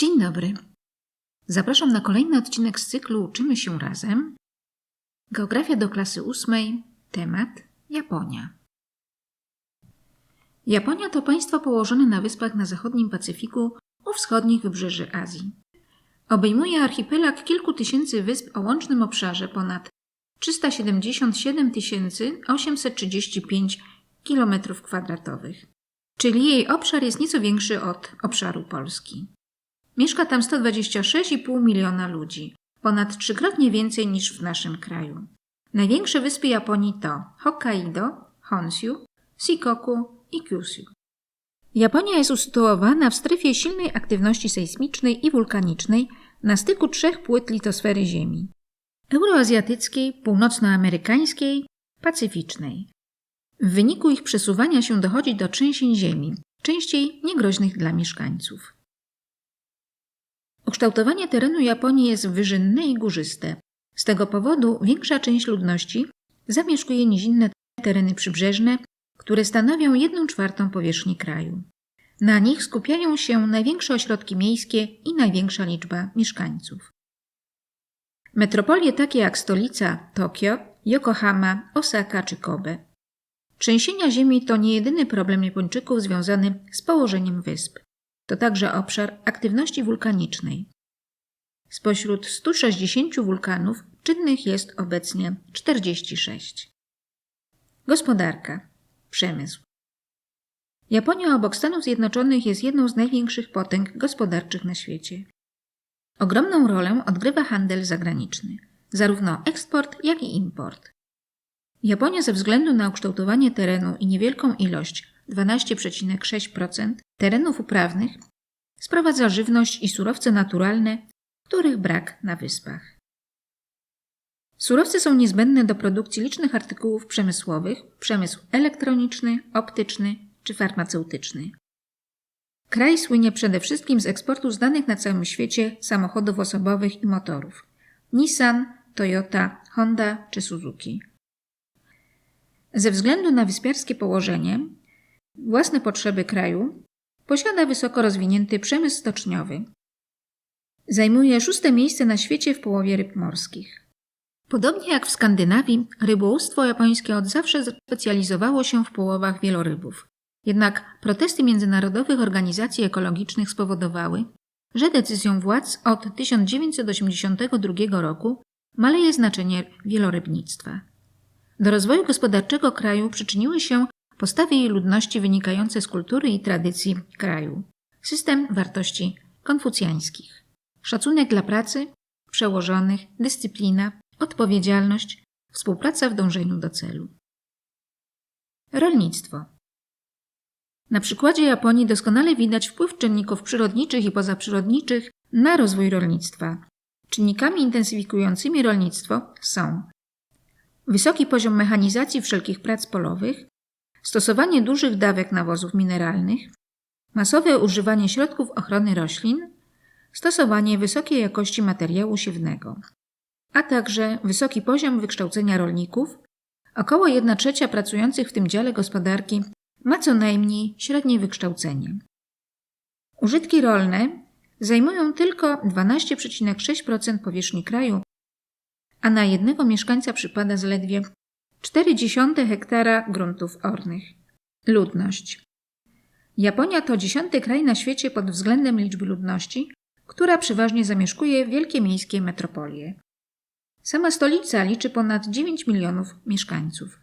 Dzień dobry. Zapraszam na kolejny odcinek z cyklu Uczymy się razem. Geografia do klasy ósmej. Temat Japonia. Japonia to państwo położone na wyspach na zachodnim Pacyfiku u wschodnich wybrzeży Azji. Obejmuje archipelag kilku tysięcy wysp o łącznym obszarze ponad 377 835 km2, czyli jej obszar jest nieco większy od obszaru Polski. Mieszka tam 126,5 miliona ludzi, ponad trzykrotnie więcej niż w naszym kraju. Największe wyspy Japonii to Hokkaido, Honshu, Shikoku i Kyushu. Japonia jest usytuowana w strefie silnej aktywności sejsmicznej i wulkanicznej na styku trzech płyt litosfery Ziemi euroazjatyckiej, północnoamerykańskiej, pacyficznej. W wyniku ich przesuwania się dochodzi do trzęsień ziemi, częściej niegroźnych dla mieszkańców. Ukształtowanie terenu Japonii jest wyżynne i górzyste. Z tego powodu większa część ludności zamieszkuje nizinne tereny przybrzeżne, które stanowią jedną czwartą powierzchni kraju. Na nich skupiają się największe ośrodki miejskie i największa liczba mieszkańców. Metropolie takie jak stolica Tokio, Yokohama, Osaka czy Kobe. Trzęsienia ziemi to nie jedyny problem Japończyków związany z położeniem wysp. To także obszar aktywności wulkanicznej. Spośród 160 wulkanów czynnych jest obecnie 46. Gospodarka. Przemysł. Japonia obok Stanów Zjednoczonych jest jedną z największych potęg gospodarczych na świecie. Ogromną rolę odgrywa handel zagraniczny, zarówno eksport, jak i import. Japonia ze względu na ukształtowanie terenu i niewielką ilość 12,6% terenów uprawnych sprowadza żywność i surowce naturalne, których brak na wyspach. Surowce są niezbędne do produkcji licznych artykułów przemysłowych, przemysł elektroniczny, optyczny czy farmaceutyczny. Kraj słynie przede wszystkim z eksportu znanych na całym świecie samochodów osobowych i motorów Nissan, Toyota, Honda czy Suzuki. Ze względu na wyspiarskie położenie, własne potrzeby kraju, posiada wysoko rozwinięty przemysł stoczniowy. Zajmuje szóste miejsce na świecie w połowie ryb morskich. Podobnie jak w Skandynawii, rybołówstwo japońskie od zawsze specjalizowało się w połowach wielorybów. Jednak protesty międzynarodowych organizacji ekologicznych spowodowały, że decyzją władz od 1982 roku maleje znaczenie wielorybnictwa. Do rozwoju gospodarczego kraju przyczyniły się postawy jej ludności wynikające z kultury i tradycji kraju, system wartości konfucjańskich, szacunek dla pracy, przełożonych, dyscyplina, odpowiedzialność, współpraca w dążeniu do celu. Rolnictwo. Na przykładzie Japonii doskonale widać wpływ czynników przyrodniczych i pozaprzyrodniczych na rozwój rolnictwa. Czynnikami intensyfikującymi rolnictwo są wysoki poziom mechanizacji wszelkich prac polowych, stosowanie dużych dawek nawozów mineralnych, masowe używanie środków ochrony roślin, stosowanie wysokiej jakości materiału siewnego, a także wysoki poziom wykształcenia rolników. Około 1 trzecia pracujących w tym dziale gospodarki ma co najmniej średnie wykształcenie. Użytki rolne zajmują tylko 12,6% powierzchni kraju, a na jednego mieszkańca przypada zaledwie 0,4 hektara gruntów ornych. Ludność. Japonia to dziesiąty kraj na świecie pod względem liczby ludności, która przeważnie zamieszkuje wielkie miejskie metropolie. Sama stolica liczy ponad 9 milionów mieszkańców.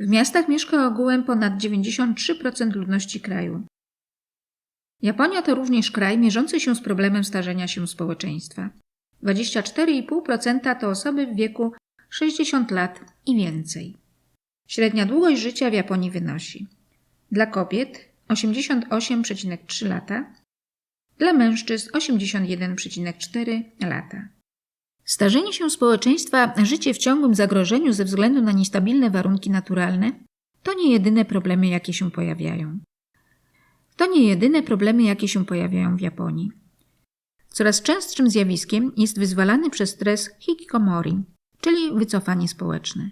W miastach mieszka ogółem ponad 93% ludności kraju. Japonia to również kraj mierzący się z problemem starzenia się społeczeństwa. 24,5% to osoby w wieku 60 lat i więcej. Średnia długość życia w Japonii wynosi dla kobiet 88,3 lata, dla mężczyzn 81,4 lata. Starzenie się społeczeństwa, życie w ciągłym zagrożeniu ze względu na niestabilne warunki naturalne to nie jedyne problemy, jakie się pojawiają. To nie jedyne problemy, jakie się pojawiają w Japonii. Coraz częstszym zjawiskiem jest wyzwalany przez stres hikikomori, czyli wycofanie społeczne.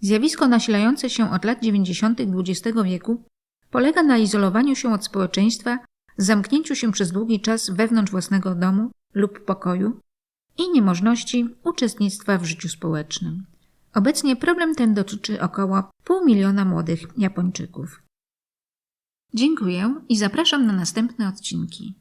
Zjawisko nasilające się od lat 90. XX wieku polega na izolowaniu się od społeczeństwa zamknięciu się przez długi czas wewnątrz własnego domu lub pokoju i niemożności uczestnictwa w życiu społecznym. Obecnie problem ten dotyczy około pół miliona młodych Japończyków. Dziękuję i zapraszam na następne odcinki.